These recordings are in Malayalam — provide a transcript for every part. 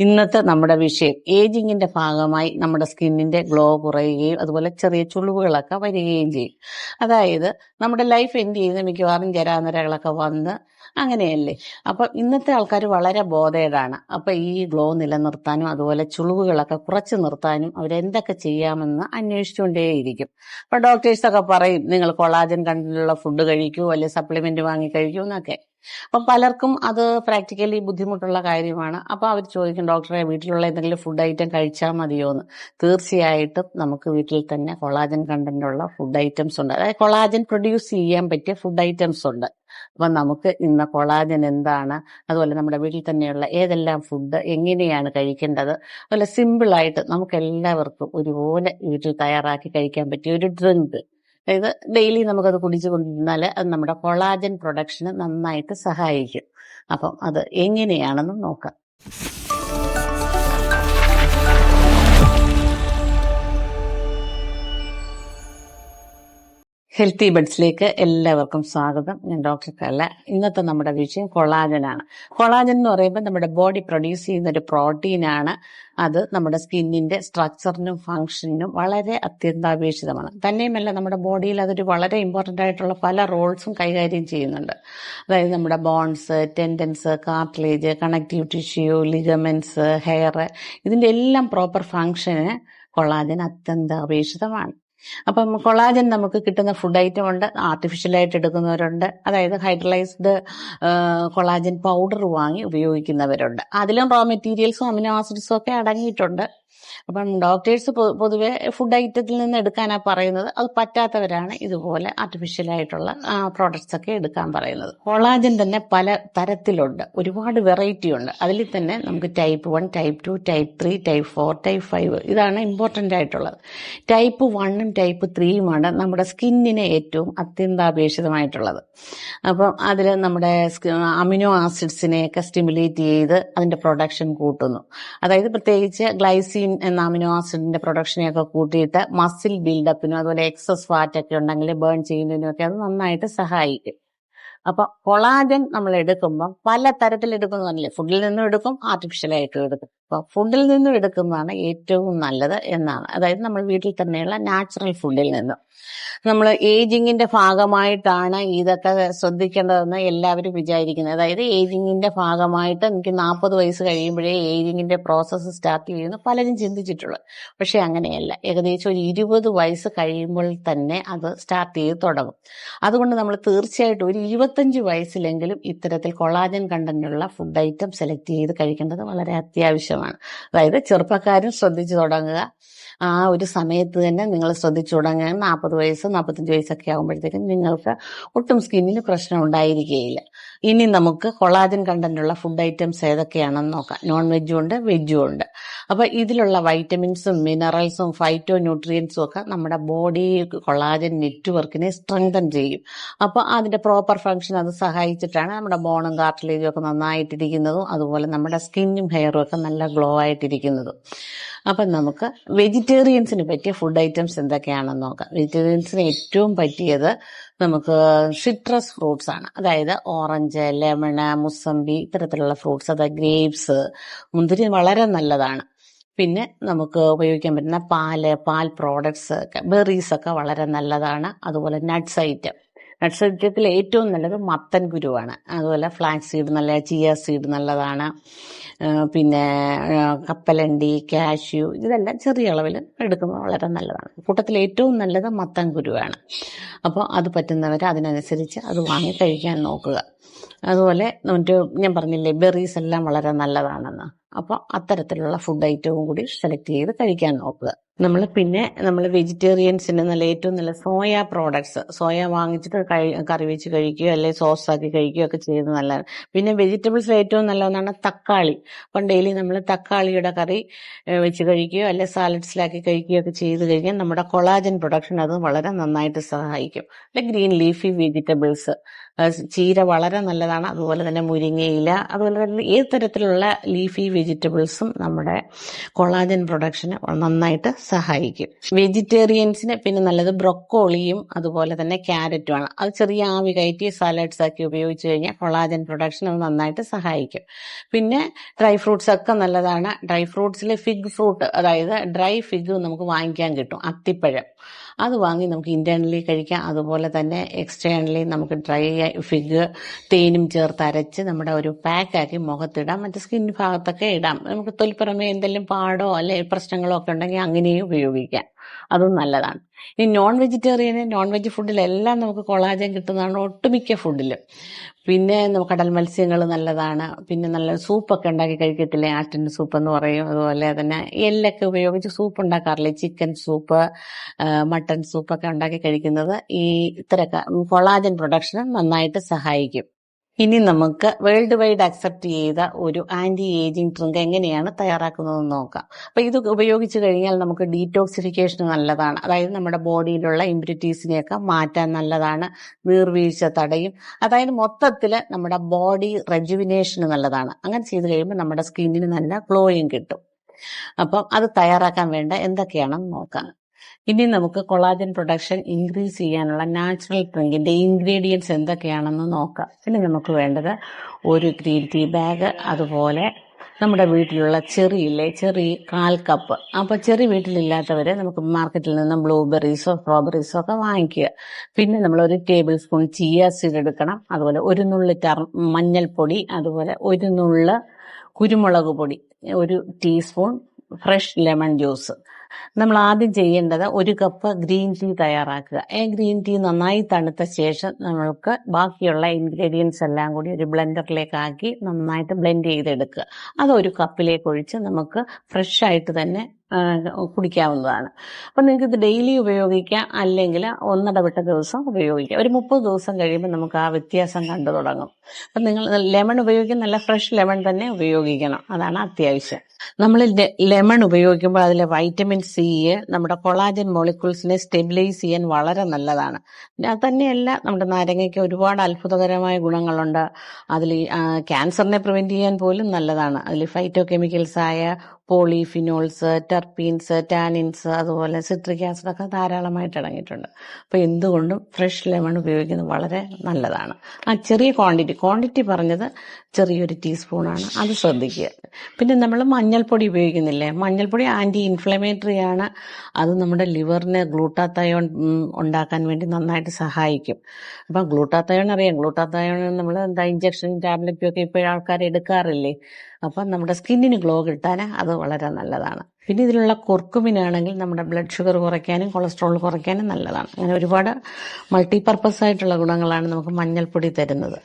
ഇന്നത്തെ നമ്മുടെ വിഷയം ഏജിങ്ങിന്റെ ഭാഗമായി നമ്മുടെ സ്കിന്നിന്റെ ഗ്ലോ കുറയുകയും അതുപോലെ ചെറിയ ചുളിവുകളൊക്കെ വരികയും ചെയ്യും. അതായത് നമ്മുടെ ലൈഫ് എൻഡ് ചെയ്യുന്ന? മിക്കവാറും ജരാനരകളൊക്കെ വന്ന് അങ്ങനെയല്ലേ? അപ്പൊ ഇന്നത്തെ ആൾക്കാർ വളരെ ബോധേഡാണ് അപ്പൊ ഈ ഗ്ലോ നിലനിർത്താനും അതുപോലെ ചുളിവുകളൊക്കെ കുറച്ച് നിർത്താനും അവരെന്തൊക്കെ ചെയ്യാമെന്ന് അന്വേഷിച്ചുകൊണ്ടേയിരിക്കും. അപ്പൊ ഡോക്ടേഴ്സൊക്കെ പറയും നിങ്ങൾ കൊളാജൻ കണ്ടിട്ടുള്ള ഫുഡ് കഴിക്കൂ അല്ലെങ്കിൽ സപ്ലിമെന്റ് വാങ്ങി കഴിക്കൂ എന്നൊക്കെ. അപ്പൊ പലർക്കും അത് പ്രാക്ടിക്കലി ബുദ്ധിമുട്ടുള്ള കാര്യമാണ്. അപ്പോൾ അവർ ചോദിക്കും ഡോക്ടറെ വീട്ടിലുള്ള എന്തെങ്കിലും ഫുഡ് ഐറ്റം കഴിച്ചാൽ മതിയോ എന്ന്? തീർച്ചയായിട്ടും നമുക്ക് വീട്ടിൽ തന്നെ കൊളാജൻ കണ്ടന്റുള്ള ഫുഡ് ഐറ്റംസ് ഉണ്ട്. അതായത് കൊളാജൻ പ്രൊഡ്യൂസ് ചെയ്യാൻ പറ്റിയ ഫുഡ് ഐറ്റംസ് ഉണ്ട്. അപ്പം നമുക്ക് ഇന്ന് കൊളാജൻ എന്താണ്? അതുപോലെ നമ്മുടെ വീട്ടിൽ തന്നെയുള്ള ഏതെല്ലാം ഫുഡ് എങ്ങനെയാണ് കഴിക്കേണ്ടത്? അതുപോലെ സിമ്പിളായിട്ട് നമുക്ക് എല്ലാവർക്കും ഒരുപോലെ വീട്ടിൽ തയ്യാറാക്കി കഴിക്കാൻ പറ്റിയ ഒരു ഡ്രിങ്ക് അതായത് ഡെയിലി നമുക്കത് കുടിച്ചു കൊണ്ടിരുന്നാൽ അത് നമ്മുടെ കൊളാജൻ പ്രൊഡക്ഷന് നന്നായിട്ട് സഹായിക്കും. അപ്പം അത് എങ്ങനെയാണെന്ന് നോക്കാം. ഹെൽത്തി ബഡ്സിലേക്ക് എല്ലാവർക്കും സ്വാഗതം. ഞാൻ ഡോക്ടർ കല്ല ഇന്നത്തെ നമ്മുടെ വിഷയം കൊളാജനാണ്. കൊളാജൻ എന്ന് പറയുമ്പോൾ നമ്മുടെ ബോഡി പ്രൊഡ്യൂസ് ചെയ്യുന്ന ഒരു പ്രോട്ടീനാണ്. അത് നമ്മുടെ സ്കിന്നിന്റെ സ്ട്രക്ചറിനും ഫംഗ്ഷനും വളരെ അത്യന്താപേക്ഷിതമാണ്. തന്നെയുമല്ല നമ്മുടെ ബോഡിയിൽ അതൊരു വളരെ ഇമ്പോർട്ടന്റ് ആയിട്ടുള്ള പല റോൾസും കൈകാര്യം ചെയ്യുന്നുണ്ട്. അതായത് നമ്മുടെ bones tendons cartilage connective tissue ligaments hair ഇതിന്റെ എല്ലാം പ്രോപ്പർ ഫങ്ഷന് കൊളാജൻ അത്യന്താപേക്ഷിതമാണ്. അപ്പം കൊളാജൻ നമുക്ക് കിട്ടുന്ന ഫുഡ് ഐറ്റം ഉണ്ട്. ആർട്ടിഫിഷ്യലായിട്ട് എടുക്കുന്നവരുണ്ട്. അതായത് ഹൈഡ്രലൈസ്ഡ് കൊളാജൻ പൗഡർ വാങ്ങി ഉപയോഗിക്കുന്നവരുണ്ട്. അതിലും റോ മെറ്റീരിയൽസും അമിനോ ആസിഡ്സും ഒക്കെ അടങ്ങിയിട്ടുണ്ട്. അപ്പം ഡോക്ടേഴ്സ് പൊതുവെ ഫുഡ് ഐറ്റത്തിൽ നിന്ന് എടുക്കാനാണ് പറയുന്നത്. അത് പറ്റാത്തവരാണ് ഇതുപോലെ ആർട്ടിഫിഷ്യൽ ആയിട്ടുള്ള പ്രോഡക്ട്സ് ഒക്കെ എടുക്കാൻ പറയുന്നത്. കൊളാജൻ തന്നെ പല തരത്തിലുണ്ട്. ഒരുപാട് വെറൈറ്റി ഉണ്ട്. അതിൽ തന്നെ നമുക്ക് type one type two type three type four type five ഇതാണ് ഇമ്പോർട്ടന്റ് ആയിട്ടുള്ളത്. ടൈപ്പ് വണ്ണും ടൈപ്പ് ത്രീയുമാണ് നമ്മുടെ സ്കിന്നിന് ഏറ്റവും അത്യന്താപേക്ഷിതമായിട്ടുള്ളത്. അപ്പം അതിൽ നമ്മുടെ അമിനോ ആസിഡ്സിനെയൊക്കെ സ്റ്റിമുലേറ്റ് ചെയ്ത് അതിന്റെ പ്രൊഡക്ഷൻ കൂട്ടുന്നു. അതായത് പ്രത്യേകിച്ച് ഗ്ലൈസീൻ എന്ന അമിനോ ആസിഡിന്റെ പ്രൊഡക്ഷനെ ഒക്കെ കൂട്ടിയിട്ട് മസിൽ ബിൽഡപ്പിനും അതുപോലെ എക്സസ് ഫാറ്റ് ഒക്കെ ഉണ്ടെങ്കിൽ ബേൺ ചെയ്യുന്നതിനും ഒക്കെ അത് നന്നായിട്ട് സഹായിക്കും. അപ്പൊ കൊളാജൻ നമ്മൾ എടുക്കുമ്പോൾ പല തരത്തിൽ എടുക്കുന്നതല്ലേ ഫുഡിൽ നിന്നും എടുക്കും ആർട്ടിഫിഷ്യലായിട്ടും എടുക്കും. അപ്പൊ ഫുഡിൽ നിന്നും എടുക്കുന്നതാണ് ഏറ്റവും നല്ലത് എന്നാണ്. അതായത് നമ്മൾ വീട്ടിൽ തന്നെയുള്ള നാച്ചുറൽ ഫുഡിൽ നിന്നും. നമ്മൾ ഏജിങ്ങിന്റെ ഭാഗമായിട്ടാണ് ഇതൊക്കെ ശ്രദ്ധിക്കേണ്ടതെന്ന് എല്ലാവരും വിചാരിക്കുന്നത്. അതായത് ഏജിങ്ങിന്റെ ഭാഗമായിട്ട് എനിക്ക് നാൽപ്പത് വയസ്സ് കഴിയുമ്പോഴേ ഏജിങ്ങിന്റെ പ്രോസസ്സ് സ്റ്റാർട്ട് ചെയ്യുന്നു പലരും ചിന്തിച്ചിട്ടുള്ളത്. പക്ഷെ അങ്ങനെയല്ല. ഏകദേശം ഒരു ഇരുപത് വയസ്സ് കഴിയുമ്പോൾ തന്നെ അത് സ്റ്റാർട്ട് ചെയ്ത് തുടങ്ങും. അതുകൊണ്ട് നമ്മൾ തീർച്ചയായിട്ടും ഒരു ഇരുപത്തഞ്ച് വയസ്സിലെങ്കിലും ഇത്തരത്തിൽ കൊളാജൻ കണ്ടന്റുള്ള ഫുഡ് ഐറ്റം സെലക്ട് ചെയ്ത് കഴിക്കേണ്ടത് വളരെ അത്യാവശ്യമാണ്. അതായത് ചെറുപ്പക്കാരും ശ്രദ്ധിച്ചു തുടങ്ങുക. ആ ഒരു സമയത്ത് തന്നെ നിങ്ങൾ ശ്രദ്ധിച്ചു തുടങ്ങുക. നാൽപ്പത് വയസ്സ് നാൽപ്പത്തഞ്ച് വയസ്സൊക്കെ ആകുമ്പോഴത്തേക്കും നിങ്ങൾക്ക് ഒട്ടും സ്കിന്നിന് പ്രശ്നം ഉണ്ടായിരിക്കുകയില്ല. ഇനി നമുക്ക് കൊളാജൻ കണ്ടന്റുള്ള ഫുഡ് ഐറ്റംസ് ഏതൊക്കെയാണെന്ന് നോക്കാം. നോൺ വെജും ഉണ്ട് വെജും ഉണ്ട്. അപ്പൊ ഇതിലുള്ള വൈറ്റമിൻസും മിനറൽസും ഫൈറ്റോ ന്യൂട്രിയൻസും ഒക്കെ നമ്മുടെ ബോഡി കൊളാജൻ നെറ്റ്വർക്കിനെ സ്ട്രെങ്തൻ ചെയ്യും. അപ്പോൾ അതിന്റെ പ്രോപ്പർ ഫങ്ഷൻ അത് സഹായിച്ചിട്ടാണ് നമ്മുടെ ബോണും കാർട്ടിലേജും ഒക്കെ നന്നായിട്ടിരിക്കുന്നതും അതുപോലെ നമ്മുടെ സ്കിന്നും ഹെയറും ഒക്കെ നല്ല ഗ്ലോ ആയിട്ടിരിക്കുന്നതും. അപ്പം നമുക്ക് വെജിറ്റേറിയൻസിന് പറ്റിയ ഫുഡ് ഐറ്റംസ് എന്തൊക്കെയാണെന്ന് നോക്കാം. വെജിറ്റേറിയൻസിന് ഏറ്റവും പറ്റിയത് നമുക്ക് സിട്രസ് ഫ്രൂട്ട്സ് ആണ്. അതായത് ഓറഞ്ച് ലെമണ് മുസമ്പി ഇത്തരത്തിലുള്ള ഫ്രൂട്ട്സ് അതായത് ഗ്രേപ്സ് മുന്തിരി വളരെ നല്ലതാണ്. പിന്നെ നമുക്ക് ഉപയോഗിക്കാൻ പറ്റുന്ന പാൽ പാൽ പ്രോഡക്ട്സ് ഒക്കെ ബെറീസ് ഒക്കെ വളരെ നല്ലതാണ്. അതുപോലെ നട്ട്സ് ഐറ്റം ഐറ്റത്തിൽ ഏറ്റവും നല്ലത് മത്തൻ കുരുവാണ്. അതുപോലെ ഫ്ലാക്സ് സീഡ് നല്ല ചിയ സീഡ് നല്ലതാണ്. പിന്നെ കപ്പലണ്ടി കാഷ്യൂ ഇതെല്ലാം ചെറിയ അളവിൽ എടുക്കുന്നത് വളരെ നല്ലതാണ്. കൂട്ടത്തിൽ ഏറ്റവും നല്ലത് മത്തൻ കുരുവാണ്. അപ്പോൾ അത് പറ്റുന്നവർ അതിനനുസരിച്ച് അത് വാങ്ങി കഴിക്കാൻ നോക്കുക. അതുപോലെ മറ്റു ഞാൻ പറഞ്ഞില്ലേ ബെറീസ് എല്ലാം വളരെ നല്ലതാണെന്ന്. അപ്പോൾ അത്തരത്തിലുള്ള ഫുഡ് ഐറ്റവും കൂടി സെലക്ട് ചെയ്ത് കഴിക്കാൻ നോക്കുക. നമ്മൾ പിന്നെ നമ്മൾ വെജിറ്റേറിയൻസിന് നല്ല ഏറ്റവും നല്ല സോയ പ്രോഡക്ട്സ് സോയ വാങ്ങിച്ചിട്ട് കറി വെച്ച് കഴിക്കുകയോ അല്ലെങ്കിൽ സോസ് ആക്കി കഴിക്കുകയോ ഒക്കെ ചെയ്യുന്നത് നല്ലതാണ്. പിന്നെ വെജിറ്റബിൾസ് ഏറ്റവും നല്ല ഒന്നാണ് തക്കാളി. അപ്പം ഡെയിലി നമ്മൾ തക്കാളിയുടെ കറി വെച്ച് കഴിക്കുകയോ അല്ലെങ്കിൽ സാലഡ്സിലാക്കി കഴിക്കുകയോ ഒക്കെ ചെയ്ത് കഴിഞ്ഞാൽ നമ്മുടെ കൊളാജൻ പ്രൊഡക്ഷൻ അത് വളരെ നന്നായിട്ട് സഹായിക്കും. അല്ലെങ്കിൽ ഗ്രീൻ ലീഫി വെജിറ്റബിൾസ് ചീര വളരെ നല്ലതാണ്. അതുപോലെ തന്നെ മുരിങ്ങയില അതുപോലെ തന്നെ ഏത് തരത്തിലുള്ള ലീഫി വെജിറ്റബിൾസും നമ്മുടെ കൊളാജൻ പ്രൊഡക്ഷന് നന്നായിട്ട് സഹായിക്കും. വെജിറ്റേറിയൻസിന് പിന്നെ നല്ലത് ബ്രൊക്കോളിയും അതുപോലെ തന്നെ ക്യാരറ്റുമാണ് അത് ചെറിയ ആവി കയറ്റി സാലഡ്സ് ആക്കി ഉപയോഗിച്ച് കഴിഞ്ഞാൽ കൊളാജൻ പ്രൊഡക്ഷൻ അത് നന്നായിട്ട് സഹായിക്കും. പിന്നെ ഡ്രൈ ഫ്രൂട്ട്സ് ഒക്കെ നല്ലതാണ്. ഡ്രൈ ഫ്രൂട്ട്സിൽ ഫിഗ് ഫ്രൂട്ട് അതായത് ഡ്രൈ ഫിഗ് നമുക്ക് വാങ്ങിക്കാൻ കിട്ടും. അത്തിപ്പഴം. അത് വാങ്ങി നമുക്ക് ഇന്റേണലി കഴിക്കാം. അതുപോലെ തന്നെ എക്സ്റ്റേണലി നമുക്ക് ഡ്രൈ ഫിഗ് തേനും ചേർത്ത് അരച്ച് നമ്മുടെ ഒരു പാക്കാക്കി മുഖത്തിടാം. മറ്റു സ്കിൻ ഭാഗത്തൊക്കെ ഇടാം. നമുക്ക് തൊലിപ്പുറമേ എന്തെങ്കിലും പാടോ അല്ലെ പ്രശ്നങ്ങളോ ഒക്കെ ഉണ്ടെങ്കിൽ അങ്ങനെയും ഉപയോഗിക്കാം. അതും നല്ലതാണ്. ഇനി നോൺ വെജിറ്റേറിയന് നോൺ വെജ് ഫുഡിലെല്ലാം നമുക്ക് കൊളാജൻ കിട്ടുന്നതാണ് ഒട്ടുമിക്ക ഫുഡിലും പിന്നെ കടൽ മത്സ്യങ്ങൾ നല്ലതാണ്. പിന്നെ നല്ല സൂപ്പൊക്കെ ഉണ്ടാക്കി കഴിക്കത്തില്ലേ? ആട്ടിൻ സൂപ്പ് എന്ന് പറയും. അതുപോലെ തന്നെ എല്ലൊക്കെ ഉപയോഗിച്ച് സൂപ്പ് ഉണ്ടാക്കാറില്ലേ? ചിക്കൻ സൂപ്പ് മട്ടൻ സൂപ്പൊക്കെ ഉണ്ടാക്കി കഴിക്കുന്നത് ഈ ഇത്തരക്ക കൊളാജൻ പ്രൊഡക്ഷന് നന്നായിട്ട് സഹായിക്കും. ഇനി നമുക്ക് വേൾഡ് വൈഡ് അക്സെപ്റ്റ് ചെയ്ത ഒരു ആന്റി ഏജിംഗ് ഡ്രിങ്ക് എങ്ങനെയാണ് തയ്യാറാക്കുന്നതെന്ന് നോക്കാം. അപ്പൊ ഇത് ഉപയോഗിച്ച് കഴിഞ്ഞാൽ നമുക്ക് ഡീറ്റോക്സിഫിക്കേഷൻ നല്ലതാണ്. അതായത് നമ്മുടെ ബോഡിയിലുള്ള ഇമ്പ്യൂരിറ്റീസിനെയൊക്കെ മാറ്റാൻ നല്ലതാണ്. നീർവീഴ്ച തടയും. അതായത് മൊത്തത്തിൽ നമ്മുടെ ബോഡി റെജുവിനേഷന് നല്ലതാണ്. അങ്ങനെ ചെയ്ത് കഴിയുമ്പോൾ നമ്മുടെ സ്കിന്നിന് നല്ല ഗ്ലോയും കിട്ടും. അപ്പം അത് തയ്യാറാക്കാൻ വേണ്ട എന്തൊക്കെയാണെന്ന് നോക്കാം. ഇനി നമുക്ക് കൊളാജൻ പ്രൊഡക്ഷൻ ഇൻക്രീസ് ചെയ്യാനുള്ള നാച്ചുറൽ ഡ്രിങ്കിന്റെ ഇൻഗ്രീഡിയൻസ് എന്തൊക്കെയാണെന്ന് നോക്കാം. പിന്നെ നമുക്ക് വേണ്ടത് ഒരു ഗ്രീൻ ടീ ബാഗ് അതുപോലെ നമ്മുടെ വീട്ടിലുള്ള ചെറി ഇല്ലേ ചെറി കാൽ കപ്പ്. അപ്പോൾ ചെറി വീട്ടിലില്ലാത്തവരെ നമുക്ക് മാർക്കറ്റിൽ നിന്ന് ബ്ലൂബെറീസോ സ്ട്രോബെറീസോ ഒക്കെ വാങ്ങിക്കുക. പിന്നെ നമ്മൾ ഒരു ടേബിൾ സ്പൂൺ ചിയ സീഡ് എടുക്കണം. അതുപോലെ ഒരു നുള്ളി ടർ മഞ്ഞൾപ്പൊടി അതുപോലെ ഒരു നുള്ള് കുരുമുളക് പൊടി ഒരു ടീസ്പൂൺ ഫ്രഷ് ലെമൺ ജ്യൂസ്. നമ്മൾ ആദ്യം ചെയ്യേണ്ടത് ഒരു കപ്പ് ഗ്രീൻ ടീ തയ്യാറാക്കുക. ഈ ഗ്രീൻ ടീ നന്നായി തണുത്ത ശേഷം നമ്മൾക്ക് ബാക്കിയുള്ള ഇൻഗ്രീഡിയൻസ് എല്ലാം കൂടി ഒരു ബ്ലെൻഡറിലേക്ക് ആക്കി നന്നായിട്ട് ബ്ലെൻഡ് ചെയ്തെടുക്കുക. അത് ഒരു കപ്പിലേക്ക് ഒഴിച്ച് നമുക്ക് ഫ്രഷ് ആയിട്ട് തന്നെ കുടിക്കാവുന്നതാണ്. അപ്പം നിങ്ങൾക്ക് ഇത് ഡെയിലി ഉപയോഗിക്കാം അല്ലെങ്കിൽ ഒന്നിടവിട്ട ദിവസം ഉപയോഗിക്കാം. ഒരു മുപ്പത് ദിവസം കഴിയുമ്പോൾ നമുക്ക് ആ വ്യത്യാസം കണ്ടു തുടങ്ങും. അപ്പം നിങ്ങൾ ലെമൺ ഉപയോഗിക്കാൻ നല്ല ഫ്രഷ് ലെമൺ തന്നെ ഉപയോഗിക്കണം. അതാണ് അത്യാവശ്യം. നമ്മൾ ലെമൺ ഉപയോഗിക്കുമ്പോൾ അതിലെ വൈറ്റമിൻ സി നമ്മുടെ കൊളാജൻ മോളിക്യൂൾസിനെ സ്റ്റെബിലൈസ് ചെയ്യാൻ വളരെ നല്ലതാണ്. അത് തന്നെയല്ല നമ്മുടെ നാരങ്ങയ്ക്ക് ഒരുപാട് അത്ഭുതകരമായ ഗുണങ്ങളുണ്ട്. അതിൽ ക്യാൻസറിനെ പ്രിവെന്റ് ചെയ്യാൻ പോലും നല്ലതാണ്. അതിൽ ഫൈറ്റോ കെമിക്കൽസ് ആയ പോളിഫിനോൾസ് ടെർപ്പീൻസ് ടാനിൻസ് അതുപോലെ സിട്രിക് ആസിഡ് ഒക്കെ ധാരാളമായിട്ട് അടങ്ങിയിട്ടുണ്ട് അപ്പോൾ എന്തുകൊണ്ടും ഫ്രഷ് ലെമൺ ഉപയോഗിക്കുന്നത് വളരെ നല്ലതാണ്. ആ ചെറിയ ക്വാണ്ടിറ്റി ക്വാണ്ടിറ്റി പറഞ്ഞത് ചെറിയൊരു ടീസ്പൂണാണ് അത് ശ്രദ്ധിക്കുക. പിന്നെ നമ്മൾ മഞ്ഞൾപ്പൊടി ഉപയോഗിക്കുന്നില്ലേ? മഞ്ഞൾപ്പൊടി ആന്റി ഇൻഫ്ലമേറ്ററി ആണ്. അത് നമ്മുടെ ലിവറിന് ഗ്ലൂട്ടാത്തയോൺ ഉണ്ടാക്കാൻ വേണ്ടി നന്നായിട്ട് സഹായിക്കും. അപ്പം ഗ്ലൂട്ടാത്തയോൺ അറിയാം. ഗ്ലൂട്ടാത്തയോൺ നമ്മൾ എന്താ ഇഞ്ചക്ഷൻ ടാബ്ലറ്റും ഒക്കെ ഇപ്പോഴും ആൾക്കാർ എടുക്കാറില്ലേ? അപ്പം നമ്മുടെ സ്കിന്നിന് ഗ്ലോ കിട്ടാൻ അത് വളരെ നല്ലതാണ്. പിന്നെ ഇതിലുള്ള കുർക്കുമിനാണെങ്കിൽ നമ്മുടെ ബ്ലഡ് ഷുഗർ കുറയ്ക്കാനും കൊളസ്ട്രോൾ കുറയ്ക്കാനും നല്ലതാണ്. അങ്ങനെ ഒരുപാട് മൾട്ടിപർപ്പസ് ആയിട്ടുള്ള ഗുണങ്ങളാണ് നമുക്ക് മഞ്ഞൾപ്പൊടി തരുന്നത്.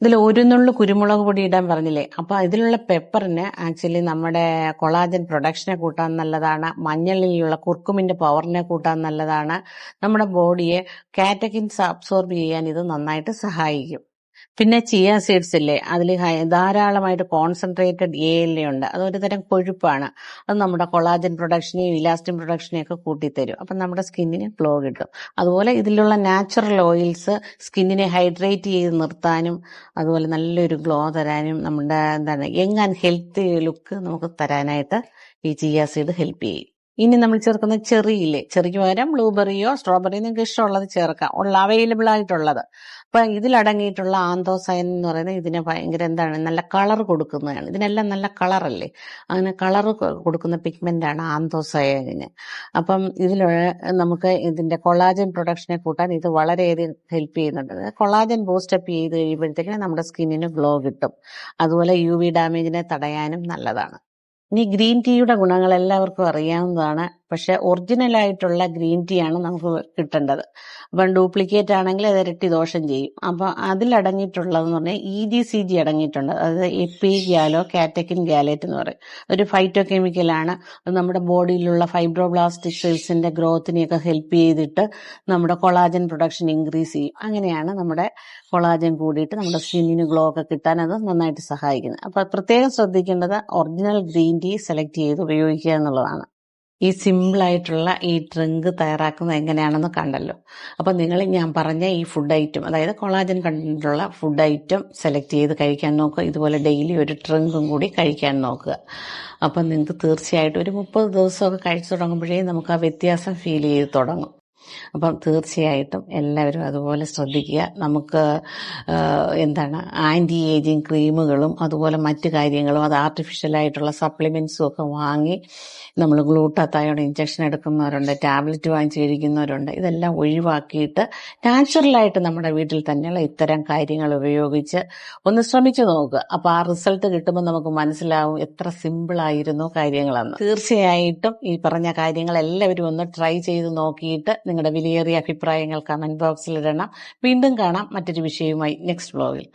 ഇതിൽ ഒരു നുള്ളു കുരുമുളക് പൊടി ഇടാൻ പറഞ്ഞില്ലേ? അപ്പൊ ഇതിലുള്ള പെപ്പറിന് ആക്ച്വലി നമ്മുടെ കൊളാജൻ പ്രൊഡക്ഷനെ കൂട്ടാൻ നല്ലതാണ്. മഞ്ഞളിലുള്ള കുർക്കുമിന്റെ പവറിനെ കൂട്ടാൻ നല്ലതാണ്. നമ്മുടെ ബോഡിയെ കാറ്റകിൻസ് അബ്സോർബ് ചെയ്യാൻ ഇത് നന്നായിട്ട് സഹായിക്കും. പിന്നെ ചിയ സീഡ്സ് ഇല്ലേ? അതിൽ ധാരാളമായിട്ട് കോൺസെൻട്രേറ്റഡ് എ എൽ എ ഉണ്ട്. അതൊരു തരം കൊഴുപ്പാണ്. അത് നമ്മുടെ കൊളാജൻ പ്രൊഡക്ഷനെയും ഇലാസ്റ്റിൻ പ്രൊഡക്ഷനെയും ഒക്കെ കൂട്ടിത്തരും. അപ്പം നമ്മുടെ സ്കിന്നിന് ഗ്ലോ കിട്ടും. അതുപോലെ ഇതിലുള്ള നാച്ചുറൽ ഓയിൽസ് സ്കിന്നിനെ ഹൈഡ്രേറ്റ് ചെയ്ത് നിർത്താനും അതുപോലെ നല്ലൊരു ഗ്ലോ തരാനും നമ്മുടെ എന്താണ് യങ് ആൻഡ് ഹെൽത്തി ലുക്ക് നമുക്ക് തരാനായിട്ട് ഈ ചിയ സീഡ് ഹെൽപ്പ് ചെയ്യും. ഇനി നമ്മൾ ചേർക്കുന്ന ചെറിയില്ലേ? ചെറിക്ക് പകരം ബ്ലൂബെറിയോ സ്ട്രോബെറിയോ നിങ്ങൾക്ക് ഇഷ്ടമുള്ളത് ചേർക്കാം. ഉള്ള അവൈലബിൾ ആയിട്ടുള്ളത്. അപ്പൊ ഇതിലടങ്ങിയിട്ടുള്ള ആന്തോസയൻ എന്ന് പറയുന്നത് ഇതിന് ഭയങ്കര എന്താണ്? നല്ല കളർ കൊടുക്കുന്നതാണ്. ഇതിനെല്ലാം നല്ല കളറല്ലേ അങ്ങനെ കളർ കൊടുക്കുന്ന പിഗ്മെന്റ് ആണ് ആന്തോസയനിന് അപ്പം ഇതിൽ നമുക്ക് ഇതിന്റെ കൊളാജൻ പ്രൊഡക്ഷനെ കൂട്ടാൻ ഇത് വളരെയധികം ഹെൽപ്പ് ചെയ്യുന്നുണ്ട്. കൊളാജൻ ബൂസ്റ്റപ്പ് ചെയ്ത് കഴിയുമ്പോഴത്തേക്കും നമ്മുടെ സ്കിന്നിന് ഗ്ലോ കിട്ടും. അതുപോലെ യു വി ഡാമേജിനെ തടയാനും നല്ലതാണ്. ഇനി ഗ്രീൻ ടീയുടെ ഗുണങ്ങൾ എല്ലാവർക്കും അറിയാവുന്നതാണ്. പക്ഷെ ഒറിജിനൽ ആയിട്ടുള്ള ഗ്രീൻ ടീ ആണ് നമുക്ക് കിട്ടേണ്ടത്. അപ്പം ഡ്യൂപ്ലിക്കേറ്റ് ആണെങ്കിൽ അത് ഇരട്ടി ദോഷം ചെയ്യും. അപ്പൊ അതിലടങ്ങിയിട്ടുള്ളതെന്ന് പറഞ്ഞാൽ ഇ ജി സി ജി അടങ്ങിയിട്ടുണ്ട്. അതായത് എപ്പി ഗ്യാലോ കാറ്റക്കിൻ ഗാലേറ്റ് എന്ന് പറയും. അതൊരു ഫൈറ്റോ കെമിക്കലാണ് അത് നമ്മുടെ ബോഡിയിലുള്ള ഫൈബ്രോബ്ലാസ്റ്റിക് സെൽസിന്റെ ഗ്രോത്തിനെയൊക്കെ ഹെൽപ്പ് ചെയ്തിട്ട് നമ്മുടെ കൊളാജൻ പ്രൊഡക്ഷൻ ഇൻക്രീസ് ചെയ്യും. അങ്ങനെയാണ് നമ്മുടെ കൊളാജൻ കൂടിയിട്ട് നമ്മുടെ സ്കിന്നിന് ഗ്ലോ ഒക്കെ കിട്ടാൻ അത് നന്നായിട്ട് സഹായിക്കുന്നത്. അപ്പൊ പ്രത്യേകം ശ്രദ്ധിക്കേണ്ടത് ഒറിജിനൽ ഗ്രീൻ ടീ സെലക്ട് ചെയ്ത് ഉപയോഗിക്കുക എന്നുള്ളതാണ്. ഈ സിമ്പിളായിട്ടുള്ള ഈ ഡ്രിങ്ക് തയ്യാറാക്കുന്നത് എങ്ങനെയാണെന്ന് കണ്ടല്ലോ. അപ്പോൾ നിങ്ങൾ ഞാൻ പറഞ്ഞ ഈ ഫുഡ് ഐറ്റം അതായത് കൊളാജൻ കണ്ടിട്ടുള്ള ഫുഡ് ഐറ്റം സെലക്ട് ചെയ്ത് കഴിക്കാൻ നോക്കുക. ഇതുപോലെ ഡെയിലി ഒരു ഡ്രിങ്കും കൂടി കഴിക്കാൻ നോക്കുക. അപ്പം നിങ്ങൾക്ക് തീർച്ചയായിട്ടും ഒരു മുപ്പത് ദിവസമൊക്കെ കഴിച്ചു തുടങ്ങുമ്പോഴേ നമുക്ക് ആ വ്യത്യാസം ഫീൽ ചെയ്ത് തുടങ്ങും. അപ്പം തീർച്ചയായിട്ടും എല്ലാവരും അതുപോലെ ശ്രദ്ധിക്കുക. നമുക്ക് എന്താണ് ആന്റി ഏജിങ് ക്രീമുകളും അതുപോലെ മറ്റു കാര്യങ്ങളും അത് ആർട്ടിഫിഷ്യലായിട്ടുള്ള സപ്ലിമെൻസും ഒക്കെ വാങ്ങി നമ്മൾ ഗ്ലൂട്ടാത്തയോട് ഇഞ്ചക്ഷൻ എടുക്കുന്നവരുണ്ട് ടാബ്ലറ്റ് വാങ്ങിച്ച് കഴിക്കുന്നവരുണ്ട് ഇതെല്ലാം ഒഴിവാക്കിയിട്ട് നാച്ചുറലായിട്ട് നമ്മുടെ വീട്ടിൽ തന്നെയുള്ള ഇത്തരം കാര്യങ്ങൾ ഉപയോഗിച്ച് ഒന്ന് ശ്രമിച്ചു നോക്കുക. അപ്പോൾ ആ റിസൾട്ട് കിട്ടുമ്പോൾ നമുക്ക് മനസ്സിലാവും എത്ര സിമ്പിളായിരുന്നു കാര്യങ്ങളെന്ന്. തീർച്ചയായിട്ടും ഈ പറഞ്ഞ കാര്യങ്ങൾ എല്ലാവരും ഒന്ന് ട്രൈ ചെയ്ത് നോക്കിയിട്ട് നിങ്ങളുടെ വിലയേറിയ അഭിപ്രായങ്ങൾ കമന്റ് ബോക്സിൽ ഇടണം. വീണ്ടും കാണാം മറ്റൊരു വിഷയവുമായി നെക്സ്റ്റ് വ്ലോഗിൽ